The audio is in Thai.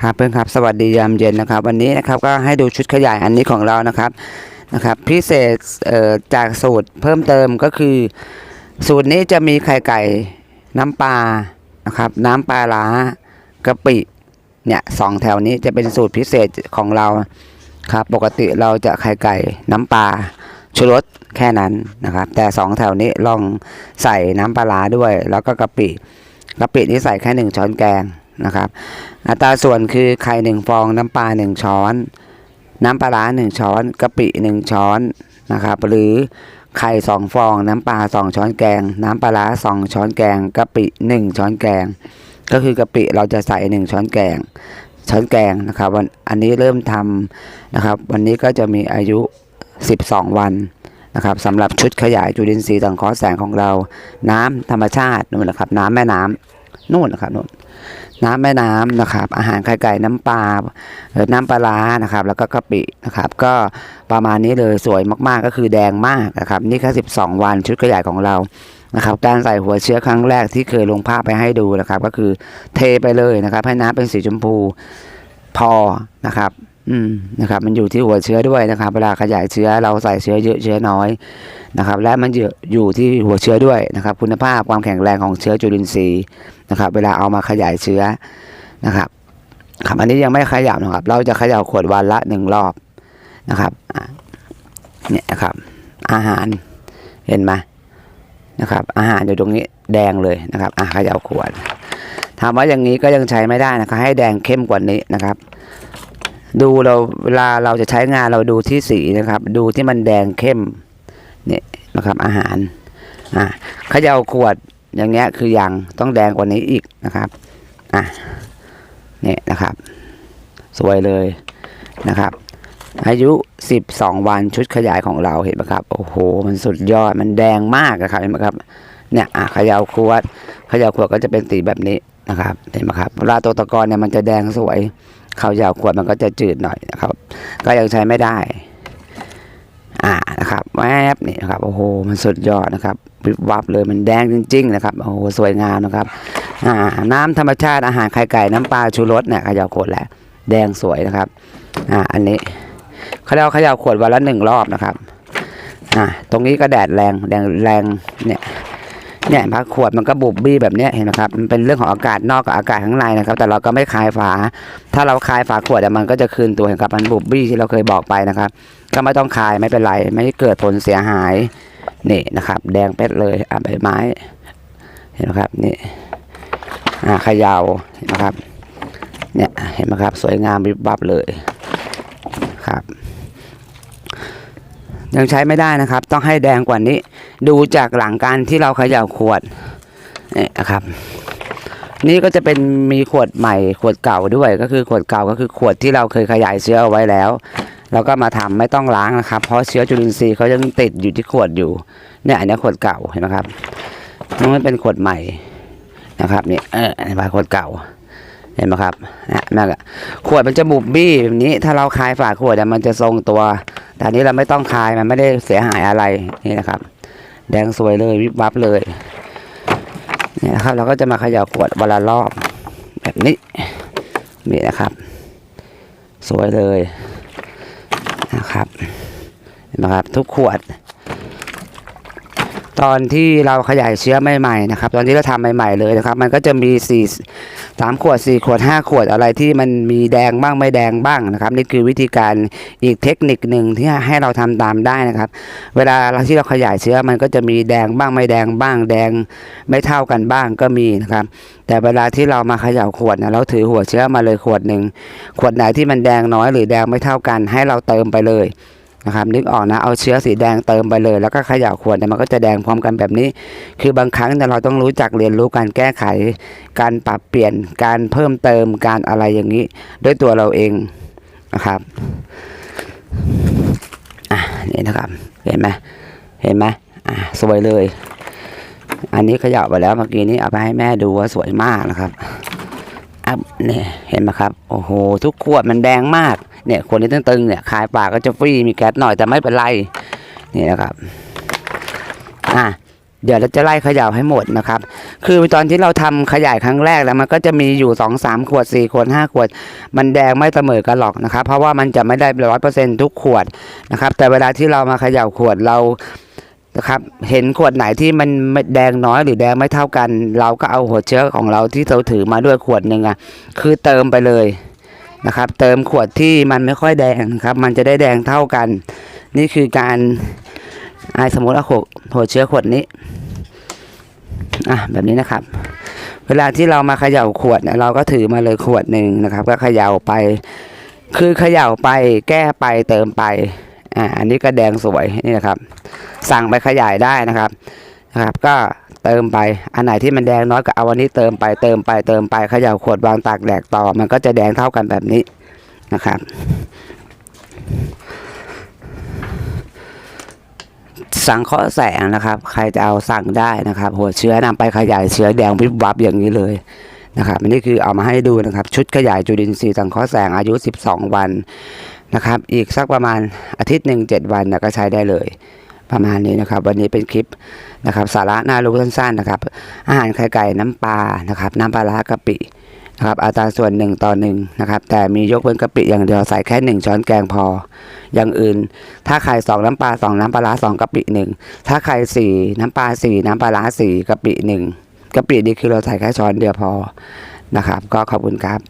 ครับเพื่อนครับสวัสดียามเย็นนะครับ วันนี้นะครับก็ให้ดูชุดขยายอันนี้ของเรานะครับนะครับพิเศษเจากสูตรเพิ่มเติมก็คือ สูตรนี้จะมีไข่ไก่น้ำปลานะครับน้ำปลาล้ากะปิเนี่ยสองแถวนี้จะเป็นสูตรพิเศษของเราครับปกติเราจะไข่ไก่น้ำปลาชูรสแค่นั้นนะครับ แต่สองแถวนี้ลองใส่น้ำปลาร้าด้วย แล้วก็กะปิกะปินี่ใส่แค่หนึ่งช้อนแกง นะครับ อัตราส่วนคือไข่หนึ่งฟองน้ำปลาหนึ่งช้อน น้ำปลาร้าหนึ่งช้อนกะปิหนึ่งช้อนนะครับ หรือไข่สองฟอง น้ำปลาสองช้อนแกง น้ำปลาร้าสองช้อนแกงกะปิหนึ่งช้อนแกง ก็คือกะปิเราจะใส่หนึ่งช้อนแกง ช้อนแกงนะครับวันอันนี้เริ่มทำนะครับ วันนี้ก็จะมีอายุ 12 วันนะครับสำหรับชุดขยายจุลินทรีย์สังเคราะห์แสงของเรา น้ำธรรมชาตินู่นนะครับ น้ำแม่น้ำ นู่นนะครับนู่นน้ำแม่น้ำนะครับ อาหารไข่ไก่น้ำปลาน้ำปลาร้านะครับ แล้วก็กะปินะครับ ก็ประมาณนี้เลยสวยมากๆก็คือแดงมากนะครับ นี่แค่12 วันชุดขยายของเรานะครับการใส่หัวเชื้อครั้งแรกที่เคยลงภาพไปให้ดูนะครับ ก็คือเทไปเลยนะครับ ให้น้ำเป็นสีชมพูพอนะครับ อืมนะครับ มันอยู่ที่หัวเชื้อด้วยนะครับ เวลาขยายเชื้อเราใส่เชื้อเยอะเชื้อน้อย นะครับและมันอยู่ที่หัวเชื้อด้วยนะครับ คุณภาพความแข็งแรงของเชื้อจุลินทรีย์นะครับ เวลาเอามาขยายเชื้อนะครับครับอันนี้ยังไม่ขยับนะครับ เราจะขย่าขวดวันละหนึ่งรอบนะครับเนี่ยนะครับ อาหารเห็นไหมนะครับ อาหารอยู่ตรงนี้แดงเลยนะครับอะขย่าขวดถามว่าอย่างนี้ก็ยังใช้ไม่ได้นะครับ ให้แดงเข้มกว่านี้นะครับ ดูเราเวลาเราจะใช้งานเราดูที่สีนะครับ ดูที่มันแดงเข้ม เนี่ยนะครับอาหารอะเขย่าขวดอย่างเงี้ยคือยังต้องแดงกว่านี้อีกนะครับอะเนี่ยนะครับ สวยเลยนะครับ อายุ 12 วันชุดขยายของเราเห็นไหมครับ โอ้โห มันสุดยอดมันแดงมากนะครับเห็นไหมครับเนี่ยอะเขยาวขวดเขยาวขวดก็จะเป็นสีแบบนี้นะครับเห็นไหมครับเวลาตัวตะกอนเนี่ยมันจะแดงสวยเขยาวขวดมันก็จะจืดหน่อยนะครับ ก็ยังใช้ไม่ได้ อ่านะครับแวบนี่นะครับโอ้โหมันสุดยอดนะครับวิบวับเลยมันแดงจริง ๆ นะครับโอ้โหสวยงามนะครับอ่าน้ำธรรมชาติอาหารไข่ไก่น้ำปลาชูรสเนี่ยขยาขวดแหละแดงสวยนะครับอ่าอันนี้เขาเรียกว่าขยาขวดวันละหนึ่งรอบนะครับอ่าตรงนี้ก็แดดแรงแดงแรงเนี่ยเนี่ยพักขวดมันก็บุบบี้แบบนี้เห็นไหมครับมันเป็นเรื่องของอากาศนอกกับอากาศข้างในนะครับ แต่เราก็ไม่คลายฝา ถ้าเราคลายฝาขวดอะมันก็จะคืนตัวเห็นกับมันบุบบี้ที่เราเคยบอกไปนะครับ ก็ไม่ต้องคายไม่เป็นไร ไม่เกิดผลเสียหายนี่นะครับ แดงเป็ดเลยอะใบไม้ เห็นไหมครับนี่อ่าขยาวเห็นไหมครับ เนี่ยเห็นไหมครับ สวยงามริบบับเลยครับ ยังใช้ไม่ได้นะครับ ต้องให้แดงกว่านี้ ดูจากหลังการที่เราขย่าขวดนี่นะครับ นี่ก็จะเป็นมีขวดใหม่ขวดเก่าด้วยก็คือขวดเก่าก็คือขวดที่เราเคยขยายเชื้อเอาไว้แล้ว เราก็มาทำไม่ต้องล้างนะครับ เพราะเชื้อจุลินทรีย์เขายังติดอยู่ที่ขวดอยู่เนี่ยอันนี้ขวดเก่าเห็นไหมครับมันเป็นขวดใหม่นะครับนี่เอออันนี้เป็นขวดเก่าเห็นไหมครับนะแม่ก็ขวดมันจะบุบบี้แบบนี้ ถ้าเราคลายฝาขวดมันจะทรงตัว แต่อันนี้เราไม่ต้องคลายมันไม่ได้เสียหายอะไรนี่นะครับ แดงสวยเลยวิบวับเลยนี่นะครับ เราก็จะมาเขย่าขวดวันละรอบแบบนี้นี่นะครับ สวยเลย นะครับเห็นไหมครับ ทุกขวด ตอนที่เราขยายเชื้อใหม่ๆนะครับ ตอนที่เราทำใหม่ ๆเลยนะครับ มันก็จะมีสี่ สามขวดสี่ขวดห้าขวดอะไรที่มันมีแดงบ้างไม่แดงบ้างนะครับ นี่คือวิธีการอีกเทคนิคหนึ่งที่ให้เราทำตามได้นะครับ เวลาเราที่เราขยายเชื้อมันก็จะมีแดงบ้างไม่แดงบ้าง แดงไม่เท่ากันบ้างก็มีนะครับ แต่เวลาที่เรามาเขย่าขวดนะเราถือหัวเชื้อมาเลยขวดหนึ่งขวดไหนที่มันแดงน้อยหรือแดงไม่เท่ากัน ให้เราเติมไปเลย นะครับนึกออกนะเอาเชื้อสีแดงเติมไปเลย แล้วก็เขย่าขวดเนี่ยมันก็จะแดงพร้อมกันแบบนี้ คือบางครั้งเนี่ยเราต้องรู้จักเรียนรู้การแก้ไข การปรับเปลี่ยนการเพิ่มเติมการอะไรอย่างนี้ ด้วยตัวเราเองนะครับอะนี่นะครับเห็นไหมเห็นไหมอะสวยเลย อันนี้เขย่าไปแล้วเมื่อกี้นี้เอาไปให้แม่ดูว่าสวยมากนะครับ อะนี่เห็นไหมครับโอ้โหทุกขวดมันแดงมากเนี่ยขวดนี้ตึงๆเนี่ยคายปากก็จะฟรีมีแก๊สหน่อยแต่ไม่เป็นไรนี่นะครับอะเดี๋ยวเราจะไล่ขย่าให้หมดนะครับ คือตอนที่เราทำขยายครั้งแรกแล้วมันก็จะมีอยู่สองสามขวดสี่ขวดห้าขวด มันแดงไม่เสมอกันหรอกนะครับ เพราะว่ามันจะไม่ได้ร้อยเปอร์เซ็นทุกขวดนะครับ แต่เวลาที่เรามาขย่าขวดเรา นะครับ เห็นขวดไหนที่มันแดงน้อยหรือแดงไม่เท่ากัน เราก็เอาหัวเชื้อของเราที่เราถือมาด้วยขวดหนึ่งอะ คือเติมไปเลยนะครับ เติมขวดที่มันไม่ค่อยแดงครับ มันจะได้แดงเท่ากัน นี่คือการอ่าสมมติว่าหัวเชื้อขวดนี้อะแบบนี้นะครับ เวลาที่เรามาเขย่าขวดเนี่ยเราก็ถือมาเลยขวดหนึ่งนะครับ ก็เขย่าไป คือเขย่าไปแก้ไปเติมไป อ่าอันนี้ก็แดงสวยนี่นะครับ สั่งไปขยายได้นะครับนะครับ ก็เติมไปอันไหนที่มันแดงน้อยก็เอาอันนี้เติมไปเติมไปเติมไปขย่าขวดวางตากแดดต่อ มันก็จะแดงเท่ากันแบบนี้นะครับ สังเคราะห์แสงนะครับ ใครจะเอาสั่งได้นะครับ หัวเชื้อนำไปขยายเชื้อแดงวิบวับอย่างนี้เลยนะครับอันนี้คือเอามาให้ดูนะครับ ชุดขยายจุลินทรีย์สังเคราะห์แสงอายุ 12 วัน นะครับ อีกสักประมาณอาทิตย์หนึ่งเจ็ดวันนะก็ใช้ได้เลย ประมาณนี้นะครับ วันนี้เป็นคลิปนะครับ สาระน่ารู้สั้นๆนะครับ อาหารไข่ไก่น้ำปลานะครับ น้ำปลาร้ากะปินะครับอัตราส่วนหนึ่งต่อหนึ่งนะครับแต่มียกเว้นกะปิอย่างเดียวใส่แค่หนึ่งช้อนแกงพอ อย่างอื่น ถ้าไข่สองน้ำปลาสองน้ำปลาร้าสองกะปิหนึ่งถ้าไข่สี่น้ำปลาสี่น้ำปลาร้าสี่กะปิหนึ่งกะปินี่คือเราใส่แค่ช้อนเดียวพอนะครับ ก็ขอบคุณครับ